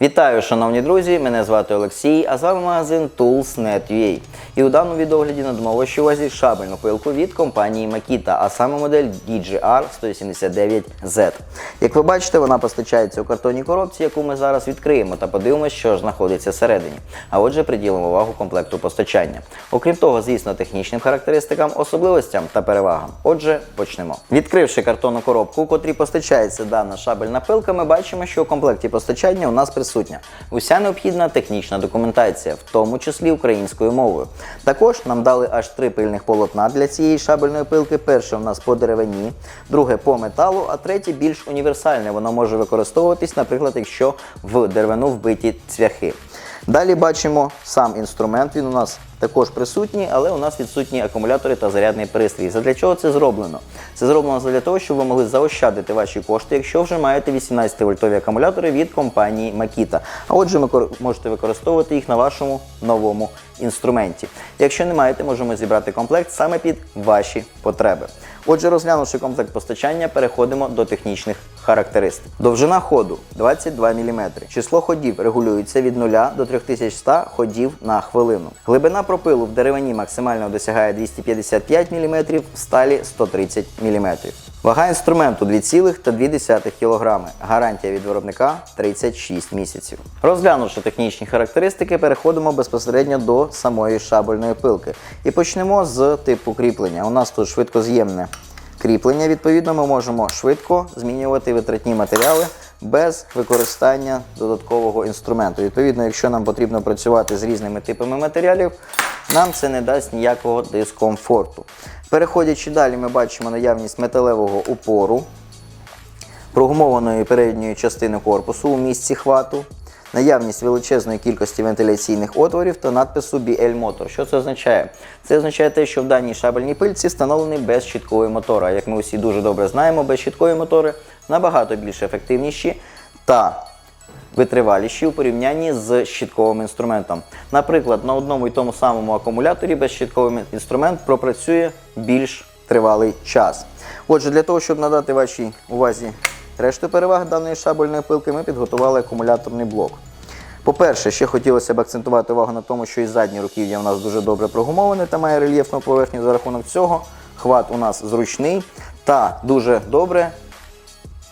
Вітаю, шановні друзі! Мене звати Олексій, а з вами магазин Tools.net.ua. І у даному відогляді надамо що увазі шабельну пилку від компанії Makita, а саме модель DGR 179Z. Як ви бачите, вона постачається у картонній коробці, яку ми зараз відкриємо та подивимося, що ж знаходиться всередині. А отже, приділимо увагу комплекту постачання. Окрім того, звісно, технічним характеристикам, особливостям та перевагам. Отже, почнемо. Відкривши картонну коробку, у котрій постачається дана шабельна пилка, ми бачимо, що у комплекті постачання у нас присутня уся необхідна технічна документація, в тому числі українською мовою. Також нам дали аж три пильних полотна для цієї шабельної пилки. Перше у нас по деревині, друге по металу, а третє більш універсальне. Воно може використовуватись, наприклад, якщо в деревину вбиті цвяхи. Далі бачимо сам інструмент. Він у нас також присутній, але у нас відсутні акумулятори та зарядний пристрій. Задля чого це зроблено? Це зроблено для того, щоб ви могли заощадити ваші кошти, якщо вже маєте 18-вольтові акумулятори від компанії Makita. А отже, ви можете використовувати їх на вашому новому інструменті. Якщо не маєте, можемо зібрати комплект саме під ваші потреби. Отже, розглянувши комплект постачання, переходимо до технічних характеристик. Довжина ходу 22 мм. Число ходів регулюється від 0 до 3100 ходів на хвилину. Глибина пропилу в деревині максимально досягає 255 мм, в сталі 130 мм. Вага інструменту 2,2 кг. Гарантія від виробника 36 місяців. Розглянувши технічні характеристики, переходимо безпосередньо до самої шабельної пилки. І почнемо з типу кріплення. У нас тут швидкоз'ємне кріплення. Відповідно, ми можемо швидко змінювати витратні матеріали без використання додаткового інструменту. Відповідно, якщо нам потрібно працювати з різними типами матеріалів, нам це не дасть ніякого дискомфорту. Переходячи далі, ми бачимо наявність металевого упору, прогумованої передньої частини корпусу у місці хвату, наявність величезної кількості вентиляційних отворів та надпису BL Motor. Що це означає? Це означає те, що в даній шабельній пильці встановлений безщітковий мотор. А як ми усі дуже добре знаємо, безщіткові мотори набагато більш ефективніші та витриваліші у порівнянні з щітковим інструментом. Наприклад, на одному і тому самому акумуляторі безщітковий інструмент пропрацює більш тривалий час. Отже, для того, щоб надати вашій увазі решту переваг даної шабельної пилки, ми підготували акумуляторний блок. По-перше, ще хотілося б акцентувати увагу на тому, що і заднє руків'я у нас дуже добре прогумоване та має рельєфну поверхню. За рахунок цього хват у нас зручний та дуже добре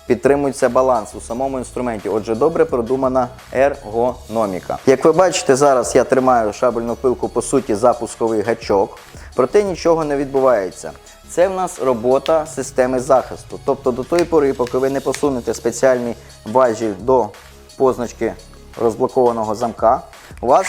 підтримується баланс у самому інструменті. Отже, добре продумана ергономіка. Як ви бачите, зараз я тримаю шабельну пилку по суті запусковий гачок, проте нічого не відбувається. Це в нас робота системи захисту. Тобто до тої пори, поки ви не посунете спеціальний важіль до позначки розблокованого замка, у вас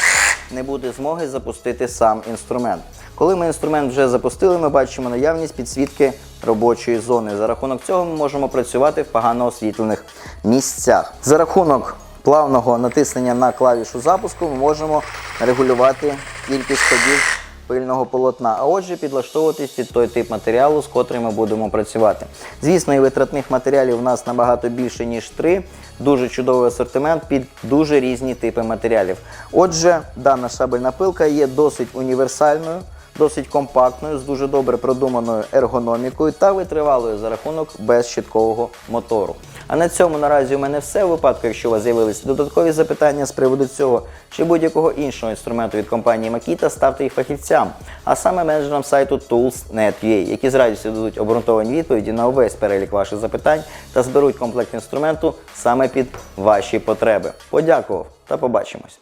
не буде змоги запустити сам інструмент. Коли ми інструмент вже запустили, ми бачимо наявність підсвітки робочої зони. За рахунок цього ми можемо працювати в погано освітлених місцях. За рахунок плавного натиснення на клавішу запуску ми можемо регулювати кількість ходів пильного полотна, а отже підлаштовуватись під той тип матеріалу, з котрим ми будемо працювати. Звісно, і витратних матеріалів у нас набагато більше, ніж три. Дуже чудовий асортимент під дуже різні типи матеріалів. Отже, дана шабельна пилка є досить універсальною, досить компактною, з дуже добре продуманою ергономікою та витривалою за рахунок безщіткового мотору. А на цьому наразі у мене все. У випадку, якщо у вас з'явилися додаткові запитання з приводу цього чи будь-якого іншого інструменту від компанії Makita, ставте їх фахівцям, а саме менеджерам сайту Tools.net.ua, які з радістю дадуть обґрунтовані відповіді на увесь перелік ваших запитань та зберуть комплект інструменту саме під ваші потреби. Подякував та побачимось.